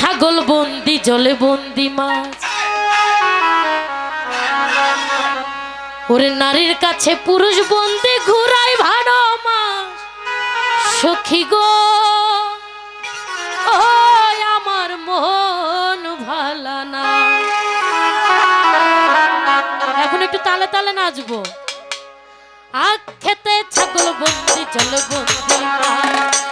ছাগল বন্দি, জলে বন্দি মাছ। ওরে নারীর কাছে পুরুষ বন্দি, ঘুরাই ভাড়ো মাছ। সখী গো আমার মন ভালা না। এখন একটু তালে তালে নাচবো। আখ খেতে ছাগল বন্দি, জল বন্দি মাছ।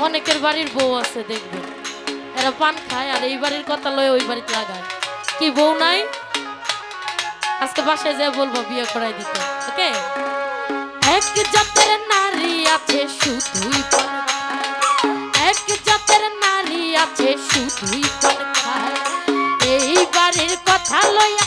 অনেকের বাড়ির বউ আছে দেখবেন এরা পান খায় আর এই বাড়ির কথা লয় ওই বাড়িতে লাগায় কি বউ নাই? আজকে বাসায় যা বলব বিয়ে করাই দিতে, ওকে? এক জাতের নারী আছে শুধুই। এক জাতের নারী আছে শুধুই এই বাড়ির কথা লইয়া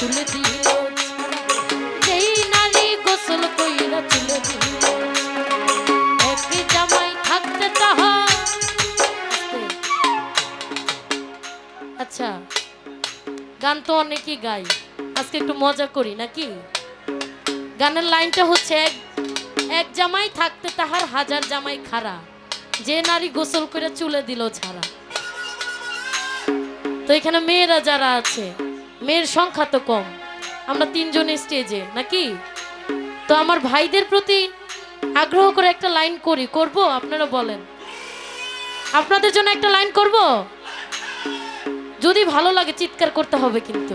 তুলে দিল নারী গোসল কইরা জামাই থাকতে তাহা আচ্ছা গান তো অনেকই গাই। আজকে একটু মজা করি, নাকি? গানের লাইনটা হচ্ছে, এক এক জামাই থাকতে তাহার হাজার জামাই খারা যে নারী গোসল করে চুলে দিল ছাড়া। তো এখানে মেয়েরা যারা আছে মেয়ের সংখ্যা তো কম। আমরা তিনজন স্টেজে নাকি? তো আমার ভাইদের প্রতি আগ্রহ করে একটা লাইন করি। করব? আপনারা বলেন। আপনাদের জন্য একটা লাইন করব? যদি ভালো লাগে চিৎকার করতে হবে কিন্তু।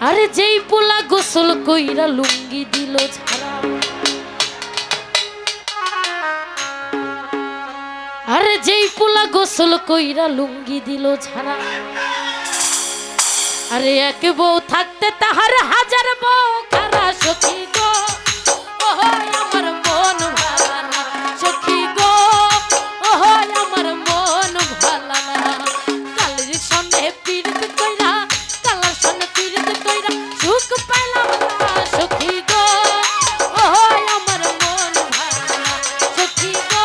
আরে যেই পোলা গোসল কইরা লুঙ্গি দিল ছাড়া। আরে যেই পোলা গোসল কইরা লুঙ্গি দিল ছাড়া। আরে এক বউ থাকতে তাহার হাজার বউ খারা সখী গো? আমার মন সখী গো। আমার মন ভালা পীড়িত কইরা পীড়িত কইরা সুখ পাইলাম সখী গো। আমার মন সখী গো।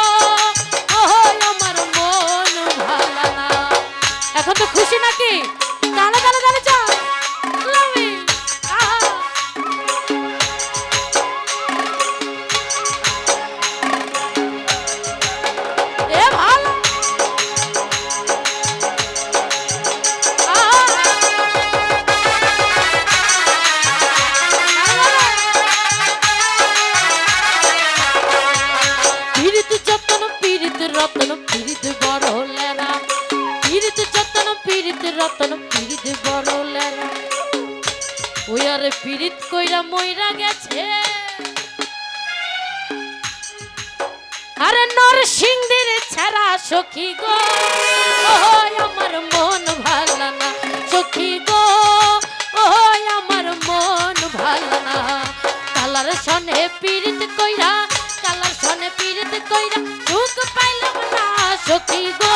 আমার মন এখন তো খুশি নাকি? তালে তালে তালে রতন বড় ওই কইরা গেছে। আরে নর সিংদের ছাড়া সখী গো ওই আমার মন ভালো না সখী গো আমার মন ভালো না। কালার সনে পীড়িত কইরা, কালার সনে পীড়িত কইরা সুখ পাইলাম না সখী গো।